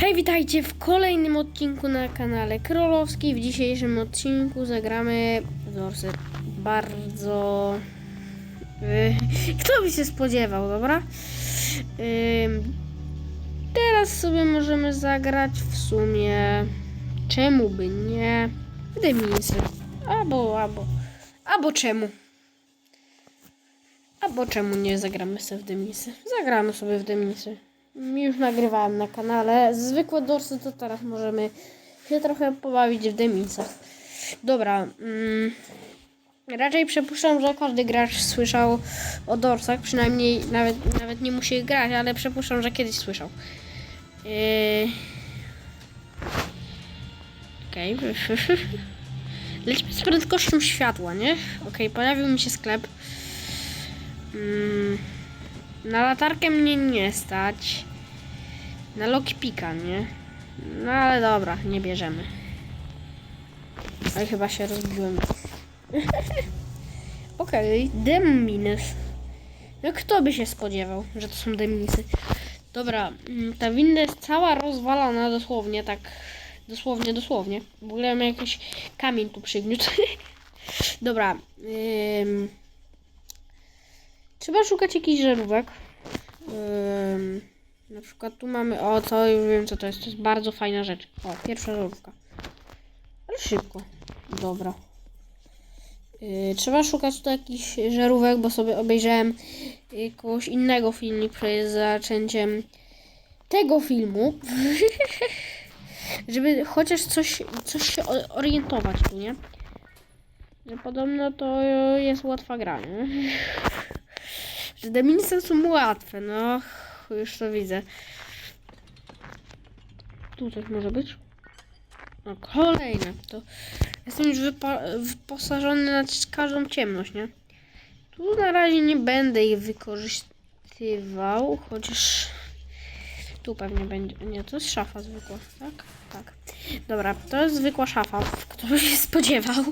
Hej, witajcie w kolejnym odcinku na kanale Królowski. W dzisiejszym odcinku zagramy w Dorsy bardzo... Yy, kto by się spodziewał, dobra? Teraz sobie możemy zagrać w sumie... Czemu by nie? Demisy. Albo, albo... Albo czemu? Albo czemu nie zagramy sobie w Demisy? Zagramy sobie w Demisy. Już nagrywałem na kanale. Zwykłe dorsy to teraz możemy się trochę pobawić w Demisach. Dobra. Mm, raczej przypuszczam, że każdy gracz słyszał o dorsach. Przynajmniej nawet, nawet nie musi grać, ale przypuszczam, że kiedyś słyszał. Yy... Okej. Lecimy z prędkością światła, nie? Okej, pojawił mi się sklep. Mm, na latarkę mnie nie stać. Na Lockpicka, nie? No ale dobra, nie bierzemy. Ale chyba się rozbiłem. Okej, okay. No kto by się spodziewał, że to są Deminisy? Dobra, mm, ta winda jest cała rozwalona dosłownie, tak dosłownie, dosłownie. W ogóle mam jakiś kamień tu przygniótł. Dobra. Ym... Trzeba szukać jakichś żarówek. Ym... Na przykład tu mamy, o to już wiem co to jest, to jest bardzo fajna rzecz. O, pierwsza żarówka. Ale szybko. Dobra. Yy, trzeba szukać tu jakichś żarówek, bo sobie obejrzałem jakiegoś innego filmu przed zaczęciem tego filmu. Żeby chociaż coś, coś się orientować tu, nie? Że podobno to jest łatwa gra, nie? Że Deminisy są łatwe, no. Już to widzę. Tu coś może być? O, kolejne. To jestem już wyposażony na każdą ciemność, nie? Tu na razie nie będę ich wykorzystywał, chociaż tu pewnie będzie. Nie, to jest szafa zwykła, tak? Tak. Dobra, to jest zwykła szafa, by się spodziewał.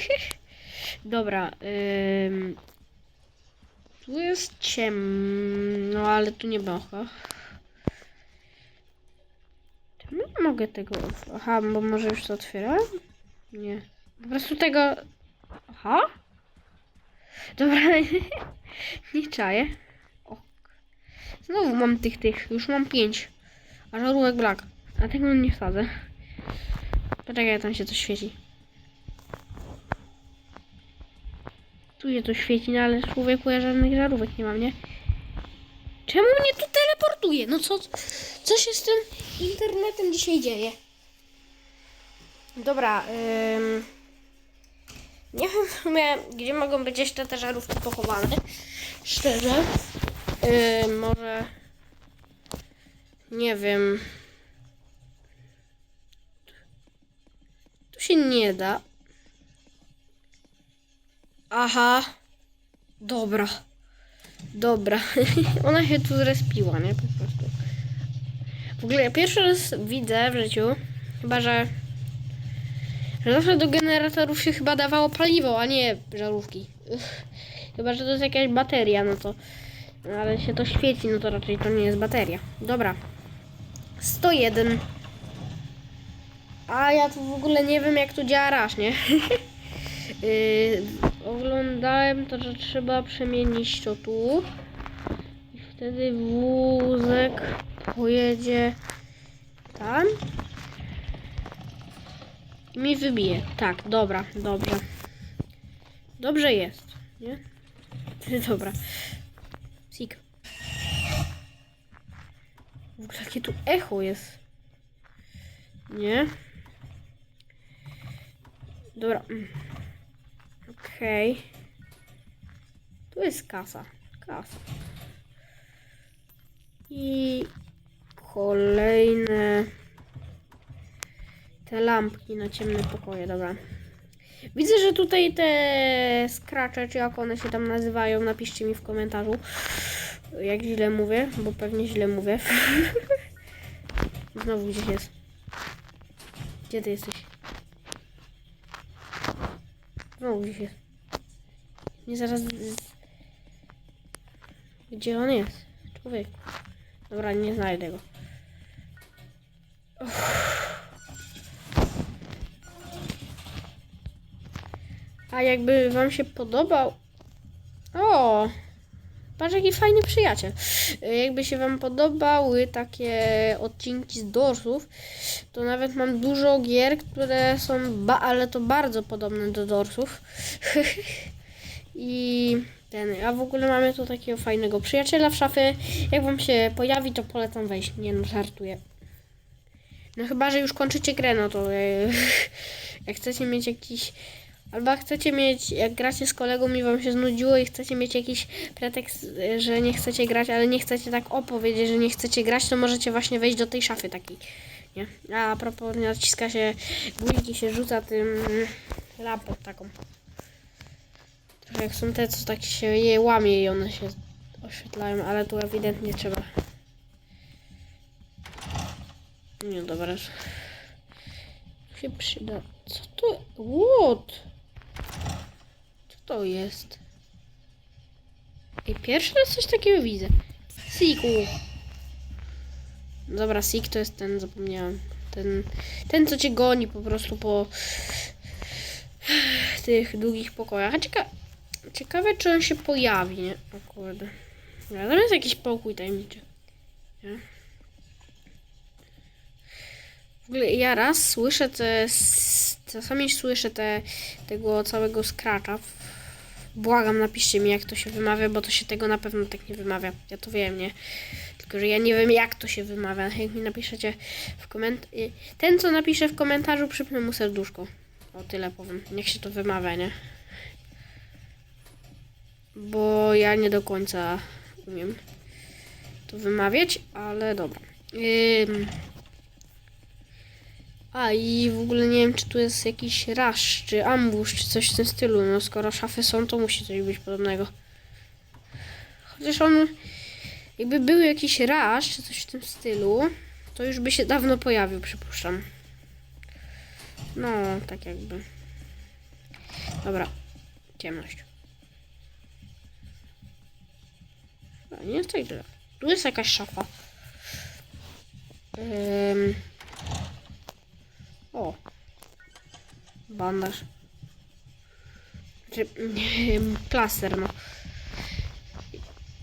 Dobra. Tu jest ciemno, ale tu nie bocha. Nie mogę tego... Aha, bo może już to otwierałem? Nie. Po prostu tego... Aha? Dobra, nie czaję. O. Znowu mam tych, tych. Już mam pięć. A żarówek brak. A tego nie wsadzę. Poczekaj, tam się to świeci. Tu się to świeci, no ale człowieku ja żadnych żarówek nie mam, nie? Czemu mnie tu teleportuje? No co, co się z tym internetem dzisiaj dzieje? Dobra, ym... nie wiem w sumie, gdzie mogą być jeszcze te żarówki pochowane. Szczerze. Ym, może... Nie wiem. Tu się nie da. Aha. Dobra. Dobra. Ona się tu zrespiła, nie? Po prostu. W ogóle pierwszy raz widzę w życiu, chyba że, że zawsze do generatorów się chyba dawało paliwo, a nie żarówki. Chyba, że to jest jakaś bateria, no to... Ale się to świeci, no to raczej to nie jest bateria. Dobra. 101. A ja tu w ogóle nie wiem, jak tu działa rasz, nie? Yy, oglądałem to, że trzeba przemienić to tu. I wtedy wózek pojedzie tam. I mi wybije. Tak, dobra, dobrze. Dobrze jest, nie? Dobra. Sik. W ogóle jakie tu echo jest. Nie? Dobra. Okej. Tu jest kasa. Kasa. I kolejne te lampki na ciemne pokoje, dobra. Widzę, że tutaj te skracze, czy jak one się tam nazywają, napiszcie mi w komentarzu, jak źle mówię, bo pewnie źle mówię. Znowu gdzieś jest. Gdzie ty jesteś? Znowu gdzieś jest. Nie zaraz... Gdzie on jest? Człowiek. Dobra, nie znajdę go. A jakby wam się podobał... O! Patrz jaki fajny przyjaciel. Y, Jakby się wam podobały takie odcinki z Dorsów, to nawet mam dużo gier, które są, ale to bardzo podobne do Dorsów. I ten, a w ogóle mamy tu takiego fajnego przyjaciela w szafie. Jak wam się pojawi, to polecam wejść. Nie no, żartuję. No chyba, że już kończycie grę, no to e, jak chcecie mieć jakiś... Albo chcecie mieć, jak gracie z kolegą i wam się znudziło i chcecie mieć jakiś pretekst, e, że nie chcecie grać, ale nie chcecie tak opowiedzieć, że nie chcecie grać, to możecie właśnie wejść do tej szafy takiej. Nie? A, a propos, naciska się guziki, się rzuca tym lampą taką. Trochę jak są te, co tak się je łamie i one się oświetlają, ale tu ewidentnie trzeba. Nie, dobra. Się przyda. Co to? What? Co to jest? I pierwszy raz coś takiego widzę. Siku. Dobra, Sik to jest ten, zapomniałem. Ten, ten co cię goni po prostu po tych długich pokojach. Cieka ciekawe, czy on się pojawi, nie? O kurde. Tam jest jakiś pokój tajemniczy. Nie? W ogóle ja raz słyszę te, s- czasami słyszę te, tego całego scratcha. Błagam, napiszcie mi jak to się wymawia, bo to się tego na pewno tak nie wymawia. Ja to wiem, nie? Tylko, że ja nie wiem jak to się wymawia. Jak mi napiszecie w komentarzu. Ten, co napisze w komentarzu, przypnę mu serduszko. O tyle powiem. Niech się to wymawia, nie? Bo ja nie do końca umiem to wymawiać, ale dobra. Ym... A i w ogóle nie wiem, czy tu jest jakiś rush, czy ambush, czy coś w tym stylu. No skoro szafy są, to musi coś być podobnego. Chociaż on, jakby był jakiś rush, czy coś w tym stylu, to już by się dawno pojawił, przypuszczam. No, tak jakby. Dobra, ciemność. A, nie jest tak źle. Tu jest jakaś szafa. Ym... O. Bandaż. Znaczy, plaster, no.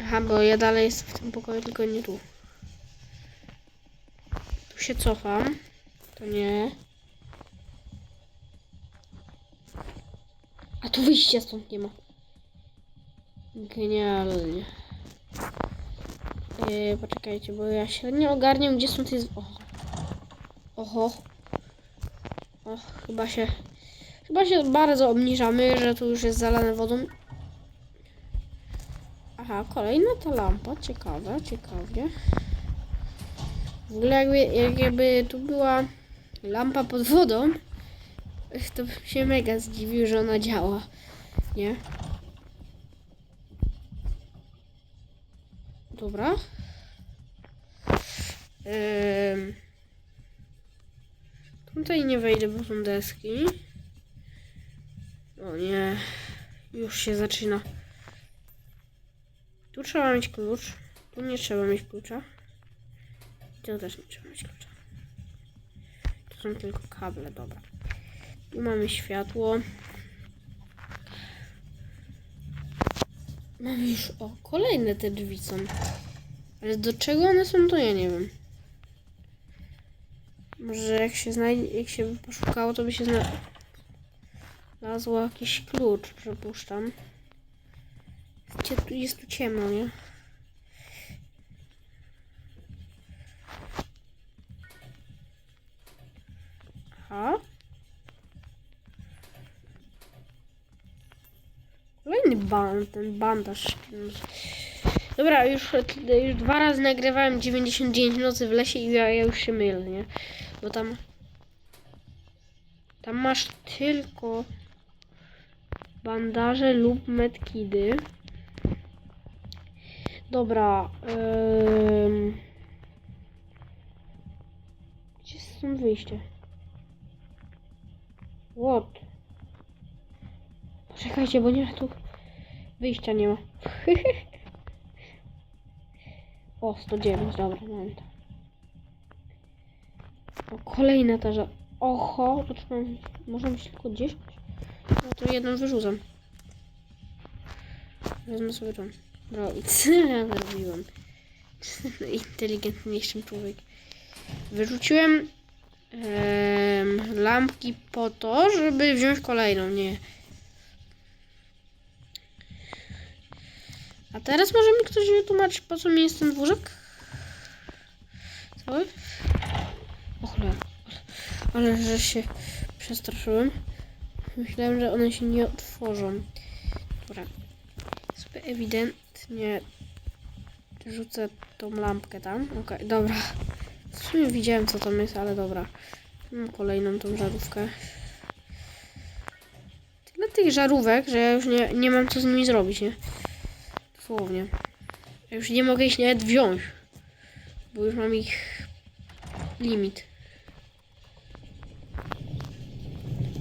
Aha, bo ja dalej jestem w tym pokoju, tylko nie tu. Tu się cofam. To nie. A tu wyjścia stąd nie ma. Genialnie. Yy, poczekajcie, bo ja średnio ogarniam, gdzie są te... Oho. Oho. O, chyba się... Chyba się bardzo obniżamy, że tu już jest zalane wodą. Aha, kolejna ta lampa. Ciekawe, ciekawie. W ogóle jakby, jak jakby tu była lampa pod wodą, to bym się mega zdziwił, że ona działa. Nie? Dobra. Ym... Tutaj nie wejdę, bo są deski. O nie. Już się zaczyna. Tu trzeba mieć klucz. Tu nie trzeba mieć klucza. Tu też nie trzeba mieć klucza. Tu są tylko kable, dobra. Tu mamy światło. Mamy już, o, kolejne te drzwi są. Ale do czego one są, to ja nie wiem. Może jak się znajdzie, jak się poszukało, to by się zna- znalazło jakiś klucz, przypuszczam. Jest tu ciemno, nie? Aha. Kolejny ban, ten bandaż. Dobra, już, już dwa razy nagrywałem 99 nocy w lesie i ja, ja już się mylę, nie? Bo tam... Tam masz tylko bandaże lub medkidy. Dobra. Ym... Gdzie jest stąd wyjście? What? Poczekajcie, bo nie ma tu... Wyjścia nie ma. o, 109, dobra, to. O, kolejna ta ża... Oho, to trzeba... Można mieć tylko 10? No to jedną wyrzucam. Wezmę sobie tą. Bro, i co ja zrobiłem? Inteligentniejszym człowiek. Wyrzuciłem em, lampki po to, żeby wziąć kolejną, nie. A teraz może mi ktoś wytłumaczyć, po co mi jest ten dwórzek? Cały? Cholera. Ale że się przestraszyłem. Myślałem, że one się nie otworzą. Dobra. Sobie ewidentnie rzucę tą lampkę tam. Okej, dobra. W sumie widziałem co tam jest, ale dobra. Mam kolejną tą żarówkę. Tyle tych żarówek, że ja już nie, nie mam co z nimi zrobić, nie? Dosłownie. Ja już nie mogę ich nawet wziąć. Bo już mam ich limit.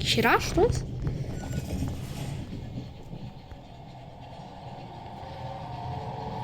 Jakiś rasz to jest?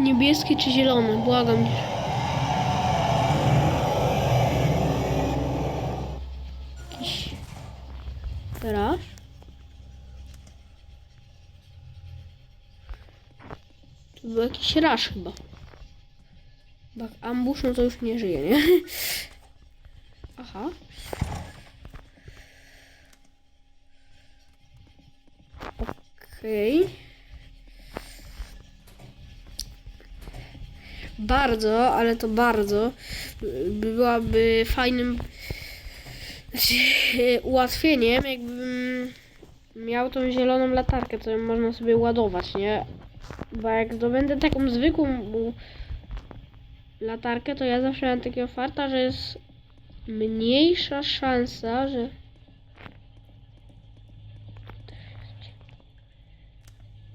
Niebieskie czy zielone? Błagam. Jakiś rasz? To był jakiś rasz chyba. Bak ambush, no to już nie żyje, nie? Bardzo, ale to bardzo byłaby fajnym znaczy, ułatwieniem, jakbym miał tą zieloną latarkę, ją można sobie ładować, nie? Bo jak zdobędę taką zwykłą latarkę, to ja zawsze mam takiego farta, że jest mniejsza szansa, że...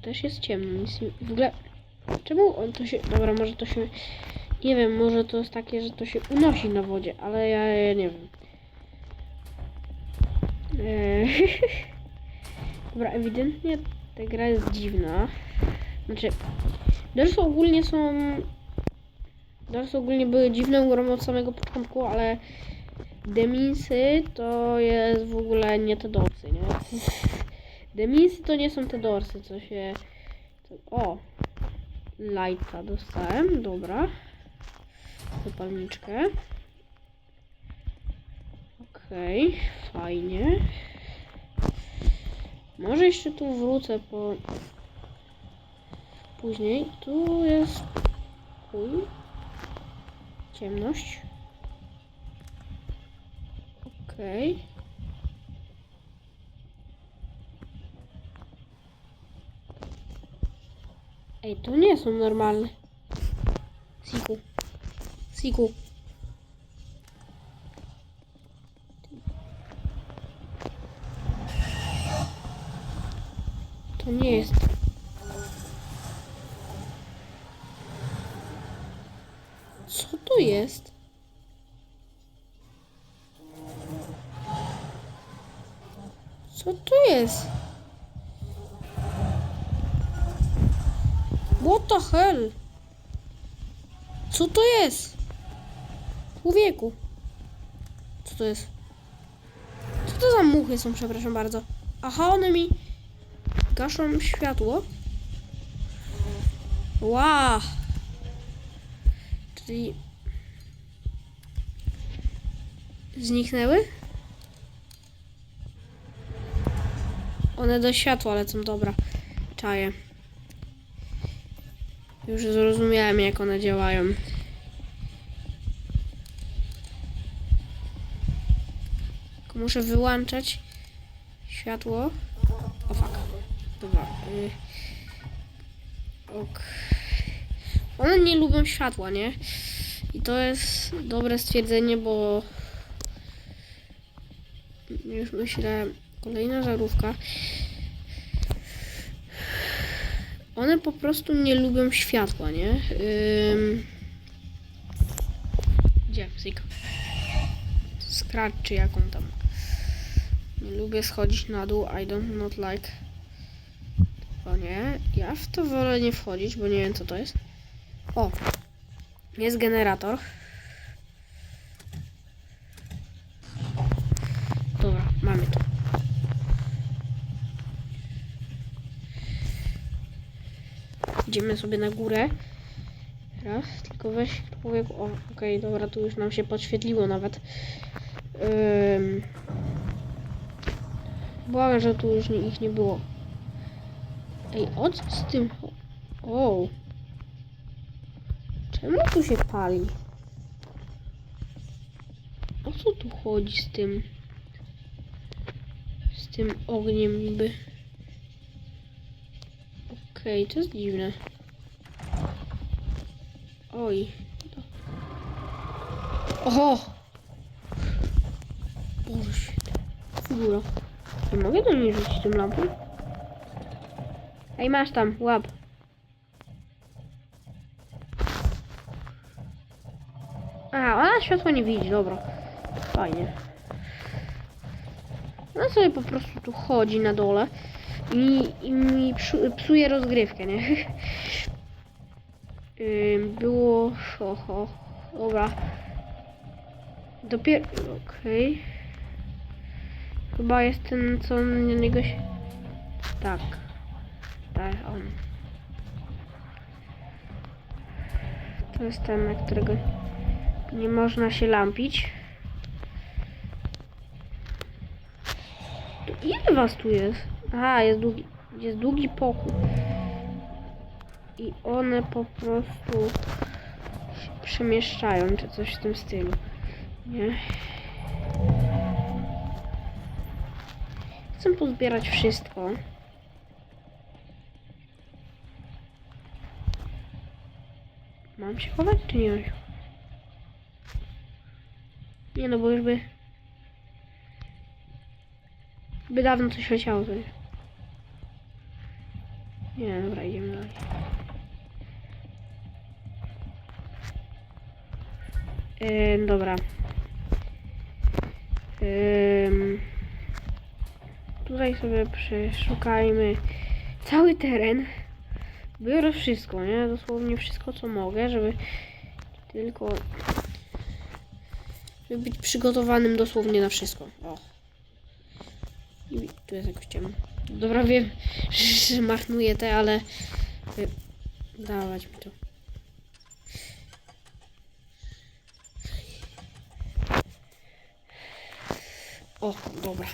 Też jest ciemno, nic. W ogóle... Czemu on to się... Dobra, może to się... Nie wiem, może to jest takie, że to się unosi na wodzie, ale ja, ja nie wiem. Eee, Dobra, ewidentnie ta gra jest dziwna. Znaczy, Dorsy ogólnie są... Dorsy ogólnie były dziwną grą od samego początku, ale Deminsy to jest w ogóle nie te dorsy, nie? Deminsy to nie są te dorsy, co się... O! Lighta dostałem, dobra. Zapalniczkę. Okej, fajnie. Może jeszcze tu wrócę po... Później. Tu jest... Uj. Ciemność. Okej. Ej, to nie są normalne. Siku. Siku. To nie. Hell? Co to jest? Człowieku. Co to jest? Co to za muchy są, przepraszam bardzo? Aha, one mi gaszą światło. Wow. Czyli zniknęły? One do światła lecą, dobra. Czaję. Już zrozumiałem, jak one działają. Muszę wyłączać światło. O fuck. Dobra. Y... Ok. One nie lubią światła, nie? I to jest dobre stwierdzenie, bo już myślę, kolejna żarówka. One po prostu nie lubią światła, nie? Ym... Gdzie? Zik. Scratch czy jaką tam. Nie lubię schodzić na dół. I don't not like. O nie. Ja w to wolę nie wchodzić, bo nie wiem co to jest. O. Jest generator. Idziemy sobie na górę. Raz, tylko weź człowieku. O, okej, dobra, tu już nam się podświetliło nawet. Błagam, że tu już ich nie było. Ej, o co z tym? O. Czemu tu się pali? O co tu chodzi z tym? Z tym ogniem niby. Okej, to jest dziwne. Oj. Oho! Boże święty. Figura. Nie mogę do niej rzucić tą lampą? Ej, masz tam, łap. A, ona światło nie widzi, dobra. Fajnie. Ona sobie po prostu tu chodzi na dole mi psu, psuje rozgrywkę, nie? Było... Oho, dobra. Dopiero... Okej. Chyba jest ten, co na niego się... Tak. Tak, on. To jest ten, na którego nie można się lampić. To ile was tu jest? Aha, jest długi, jest długi pokój. I one po prostu się przemieszczają, czy coś w tym stylu. Nie? Chcę pozbierać wszystko. Mam się chować, czy nie? Nie no, bo już by... By dawno coś leciało tutaj. Nie, dobra, idziemy dalej. Yy, dobra. Ym, tutaj sobie przeszukajmy cały teren. Biorę wszystko, nie? Dosłownie wszystko, co mogę, żeby tylko... Żeby być przygotowanym dosłownie na wszystko. O. I tu jest jakoś ciemno. Dobra, wiem, że marnuję te, ale... y, Dawać mi to. O, dobra.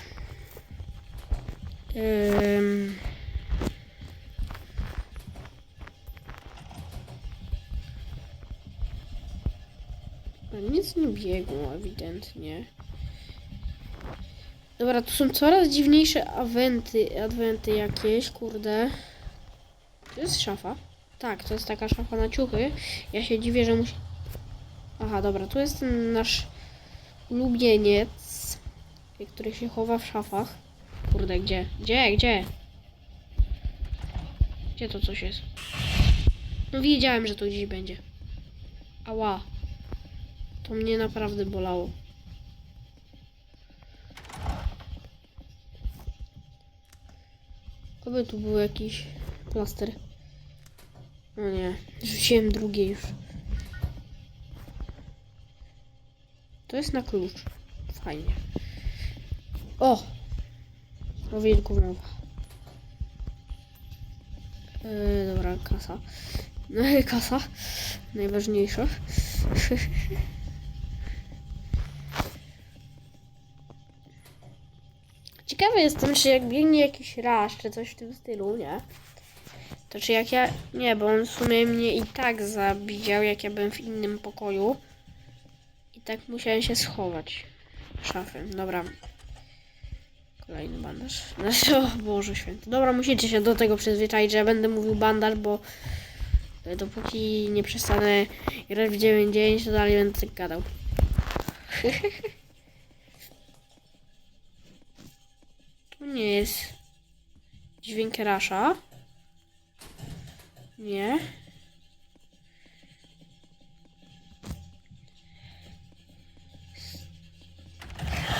No, Nic nie biegło ewidentnie. Dobra, tu są coraz dziwniejsze awenty, adwenty jakieś, kurde. To jest szafa. Tak, to jest taka szafa na ciuchy. Ja się dziwię, że musi... Aha, dobra, tu jest ten nasz ulubieniec, który się chowa w szafach. Kurde, gdzie? Gdzie? Gdzie? Gdzie to coś jest? No wiedziałem, że to gdzieś będzie. Ała. To mnie naprawdę bolało. Oby tu był jakiś plaster. No nie, rzuciłem drugie już. To jest na klucz. Fajnie. O! O wilku mowa. Yy, dobra, kasa. No, kasa. Najważniejsza. Ciekawy jestem, czy jak biegnie jakiś raż, czy coś w tym stylu, nie? To czy jak ja... Nie, bo on w sumie mnie i tak zabijał, jak ja byłem w innym pokoju. I tak musiałem się schować szafy. Dobra. Kolejny bandaż. Znaczy, o Boże święty. Dobra, musicie się do tego przyzwyczaić, że ja będę mówił bandaż, bo dopóki nie przestanę grać w 9.9, to dalej będę tak gadał. To nie jest dźwięk rasza. Nie.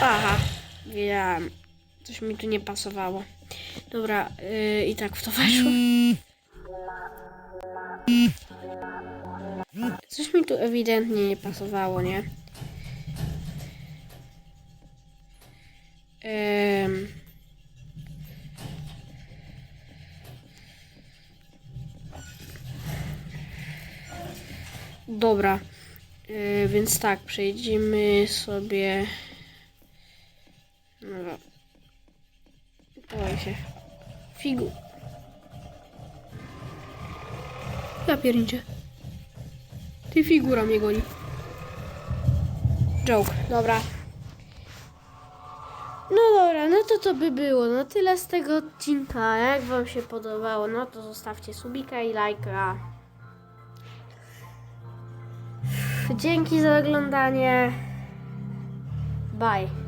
Aha, wiedziałem. Coś mi tu nie pasowało. Dobra, yy, i tak w to weszło. Coś mi tu ewidentnie nie pasowało, nie? Dobra. Yy, więc tak, przejdziemy sobie. Dobra. Się. Figu. Ja. Ty figura mnie goni. Joke, dobra. No dobra, no to to by było. No tyle z tego odcinka. Jak wam się podobało, no to zostawcie subika i lajka. Dzięki za oglądanie. Bye.